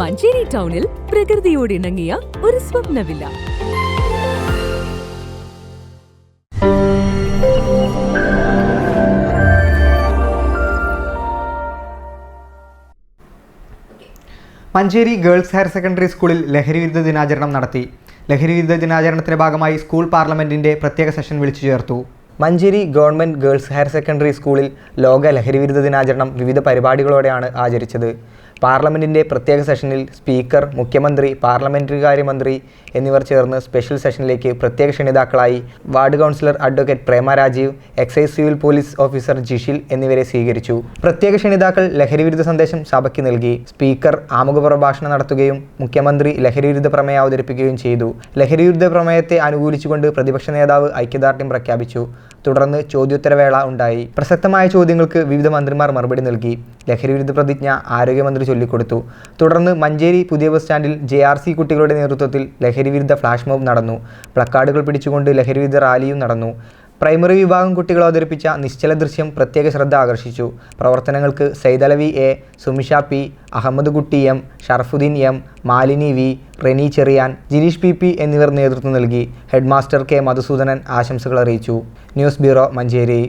മഞ്ചേരി ടൗണിൽ പ്രകൃതിയോട് ഇണങ്ങിയ ഒരു സ്വപ്നവില്ല. മഞ്ചേരി ഗേൾസ് ഹയർ സെക്കൻഡറി സ്കൂളിൽ ലഹരിവിരുദ്ധ ദിനാചരണം നടത്തി. ലഹരിവിരുദ്ധ ദിനാചരണത്തിന്റെ ഭാഗമായി സ്കൂൾ പാർലമെന്റിന്റെ പ്രത്യേക സെഷൻ വിളിച്ചു ചേർത്തു. Manjeri government girls higher secondary സ്കൂളിൽ ലോക ലഹരിവിരുദ്ധ ദിനാചരണം വിവിധ പരിപാടികളോടെയാണ് ആചരിച്ചത്. പാർലമെന്റിന്റെ പ്രത്യേക സെഷനിൽ സ്പീക്കർ മുഖ്യമന്ത്രി പാർലമെന്ററി കാര്യമന്ത്രി എന്നിവർ ചേർന്ന് സ്പെഷ്യൽ സെഷനിലേക്ക് പ്രത്യേക ക്ഷണിതാക്കളായി ward councillor advocate Prema Rajeev excise civil police officer Jishil എന്നിവരെ സ്വീകരിച്ചു. പ്രത്യേക ക്ഷണിതാക്കൾ ലഹരിവിരുദ്ധ സന്ദേശം സഭയ്ക്ക് നൽകി. സ്പീക്കർ ആമുഖ പ്രഭാഷണം നടത്തുകയും മുഖ്യമന്ത്രി ലഹരിവിരുദ്ധ പ്രമേയം അവതരിപ്പിക്കുകയും ചെയ്തു. ലഹരിവിരുദ്ധ പ്രമേയത്തെ അനുകൂലിച്ചുകൊണ്ട് പ്രതിപക്ഷ നേതാവ് ഐക്യദാർഢ്യം പ്രഖ്യാപിച്ചു. തുടർന്ന് ചോദ്യോത്തരവേള ഉണ്ടായി. പ്രസക്തമായ ചോദ്യങ്ങൾക്ക് വിവിധ മന്ത്രിമാർ മറുപടി നൽകി. ലഹരി വിരുദ്ധ പ്രതിജ്ഞ ആരോഗ്യമന്ത്രി ചൊല്ലിക്കൊടുത്തു. തുടർന്ന് മഞ്ചേരി പുതിയ ബസ് സ്റ്റാൻഡിൽ ജെ ആർ സി കുട്ടികളുടെ നേതൃത്വത്തിൽ ലഹരി വിരുദ്ധ ഫ്ലാഷ് മോബ് നടന്നു. പ്ലക്കാർഡുകൾ പിടിച്ചുകൊണ്ട് ലഹരി വിരുദ്ധ റാലിയും നടന്നു. പ്രൈമറി വിഭാഗം കുട്ടികൾ അവതരിപ്പിച്ച നിശ്ചല ദൃശ്യം പ്രത്യേക ശ്രദ്ധ ആകർഷിച്ചു. പ്രവർത്തനങ്ങൾക്ക് Saidalavi A Sumisha P Ahmed Kutty M Sharafuddin M Malini V Reni Cherian Jineesh P P എന്നിവർ നേതൃത്വം നൽകി. ഹെഡ്മാസ്റ്റർ കെ മധുസൂദനൻ ആശംസകൾ അറിയിച്ചു. News bureau Manjeri.